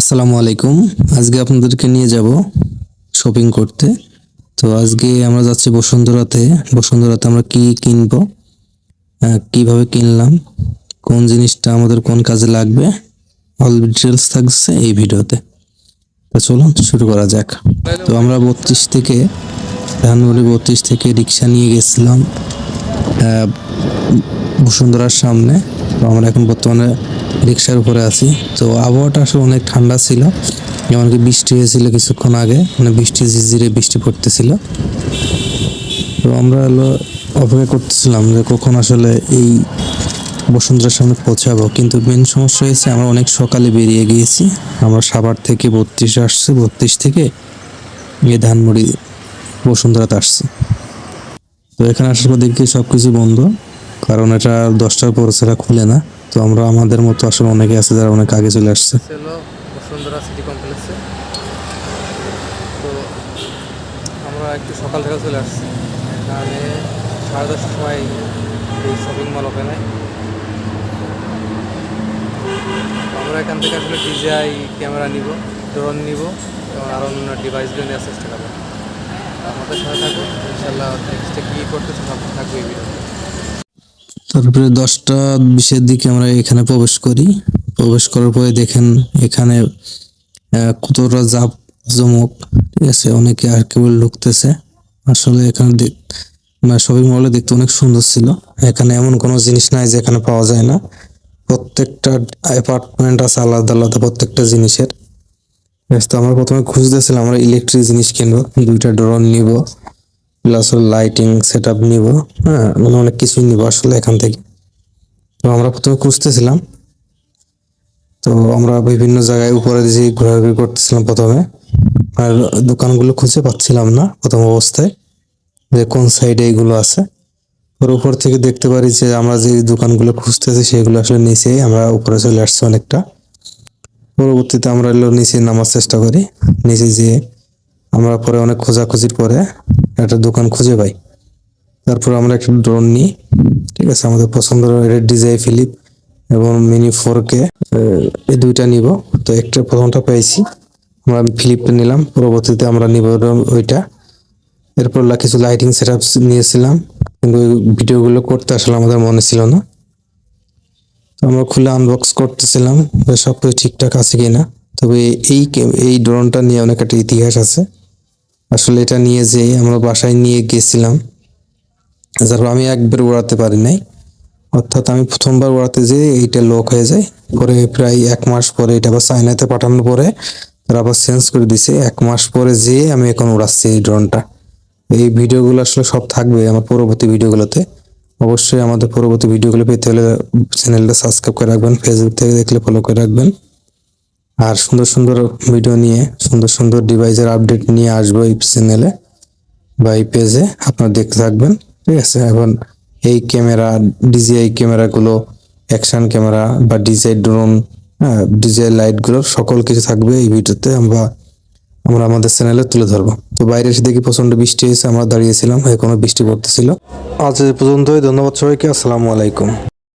আসসালামু আলাইকুম। আজকে আপনাদেরকে নিয়ে যাব শপিং করতে। তো আজকে আমরা যাচ্ছি বসুন্ধরাতে। বসুন্ধরাতে আমরা কি কিনবো? কীভাবে কিনলাম? কোন জিনিসটা আমাদের কোন কাজে লাগবে? অল ডিটেলস থাকছে এই ভিডিওতে। তো চলুন শুরু করা যাক। তো আমরা বত্রিশ থেকে, ধানমন্ডি বত্রিশ থেকে রিক্সা নিয়ে গেছিলাম বসুন্ধরার সামনে। তো আমরা এখন বর্তমানে রিক্সার উপরে আছি। তো আবহাওয়াটা আসলে অনেক ঠান্ডা ছিল। এমনকি বৃষ্টি হয়েছিল কিছুক্ষণ আগে মানে বৃষ্টি ঝিরঝিরে বৃষ্টি পড়তেছিল। তো আমরা হলো অপেক্ষা করতেছিলাম যে কখন আসলে এই বসুন্ধরার সামনে পৌঁছাবো। কিন্তু মেন সমস্যা হয়েছে, আমরা অনেক সকালে বেরিয়ে গিয়েছি। আমরা সাভার থেকে বত্রিশ আসছি, বত্রিশ থেকে গিয়ে ধানমুড়ি বসুন্ধরাতে আসছি। তো এখানে আসার পর দেখি সব কিছু বন্ধ, কারণ এটা দশটার পর সেটা খুলে না। তো আমরা আমাদের মতো আসলে অনেকে আছে যারা অনেক আগে চলে আসছে। বসুন্ধরা সিটি কমপ্লেক্সে। তো আমরা একটু সকাল থেকে চলে আসছি। এখানে সাড়ে দশটার সময় এই শপিং মল ওপেন আমরা এখান থেকে আসলে ডিজিআই ক্যামেরা নিব ড্রোন নিব এবং আরও অন্য ডিভাইসগুলো নেওয়ার চেষ্টা করব। আমাদের সাথে থাকব ইনশাল্লাহ নেক্সটে কী করতেছে সব থাকবে এই ভিডিওতে তারপরে দশটা বিশের দিকে আমরা এখানে প্রবেশ করি। প্রবেশ করার পরে দেখেন এখানে কতটা জাপ জমক, ঠিক আছে? অনেকে আর কেবল ঢুকতেছে আসলে এখানে মানে শপিং মলে দেখতে অনেক সুন্দর ছিল। এখানে এমন কোনো জিনিস নাই যে এখানে পাওয়া যায় না। প্রত্যেকটা অ্যাপার্টমেন্ট আছে আলাদা আলাদা প্রত্যেকটা জিনিসের। তো আমরা প্রথমে খুঁজতেছিলাম আমরা ইলেকট্রিক জিনিস কিনবো, দুইটা ড্রোন নিব। প্লাস লাইটিং সেট আপ নিব হ্যাঁ মানে অনেক কিছুই নিব আসলে এখান থেকে। তো আমরা প্রথমে খুঁজতেছিলাম। তো আমরা বিভিন্ন জায়গায় উপরে যে ঘোরাঘুরি করতেছিলাম প্রথমে। আর দোকানগুলো খুঁজে পাচ্ছিলাম না প্রথম অবস্থায়, যে কোন সাইডে এগুলো আছে। ওর উপর থেকে দেখতে পারি যে আমরা যে দোকানগুলো খুঁজতেছি সেগুলো আসলে নিচেই আমরা উপরে চলে আসছি অনেকটা। পরবর্তীতে আমরা এলো নিচে নামার চেষ্টা করি, নিচে যেয়ে। আমরা পরে অনেক খোঁজাখুঁজির পরে একটা দোকান খুঁজে পাই। তারপর আমরা একটা ড্রোন নিই, ঠিক আছে? আমাদের পছন্দ রেড ডিজাই ফিলিপ এবং মিনি ফোর কে এই দুইটা নিব। তো একটা প্রথমটা পেয়েছি আমরা ফিলিপটা নিলাম, পরবর্তীতে আমরা নিব ওইটা। এরপর কিছু লাইটিং সেট নিয়েছিলাম, কিন্তু ওই ভিডিওগুলো করতে আসলে আমাদের মনে ছিল না। তো আমরা খুলে আনবক্স করতেছিলাম সব কিছু ঠিকঠাক আছে কিনা। তবে এই এই ড্রোনটা নিয়ে অনেক একটা ইতিহাস আছে। আসলে এটা নিয়ে যে আমরা বাসায় নিয়ে গেছিলাম তারপর আমি একবার উড়াতে পারি নাই, অর্থাৎ আমি প্রথমবার উড়াতে যেয়ে এইটা লক হয়ে যায়, পরে প্রায় এক মাস পরে এটা আবার চায়নাতে পাঠানোর পরে তারা আবার চেঞ্জ করে দিছে, এক মাস পরে যেয়ে আমি এখন উড়াচ্ছি এই ড্রোনটা এই ভিডিওগুলো আসলে সব থাকবে আমার পরবর্তী ভিডিওগুলোতে। অবশ্যই আমাদের পরবর্তী ভিডিওগুলো পেতে হলে চ্যানেলটা সাবস্ক্রাইব করে রাখবেন ফেসবুক থেকে দেখলে ফলো করে রাখবেন। আর সুন্দর সুন্দর ভিডিও নিয়ে, সুন্দর সুন্দর ডিভাইসের আপডেট নিয়ে আসব এই চ্যানেলে বা এই পেজে আপনারা দেখতে থাকবেন, ঠিক আছে? এখন এই ক্যামেরা ডিজিআই ক্যামেরাগুলো অ্যাকশন ক্যামেরা বা ডিজিআই ড্রোন ডিজিআই লাইটগুলো সকল কিছু থাকবে এই ভিডিওতে আমরা আমরা আমাদের চ্যানেলে তুলে ধরবো। তো বাইরে এসে দেখি প্রচণ্ড বৃষ্টি হয়েছে, আমরা দাঁড়িয়েছিলাম, এখনও বৃষ্টি পড়তেছিল। আজ পর্যন্তই, ধন্যবাদ সবাইকে, আসসালামু আলাইকুম।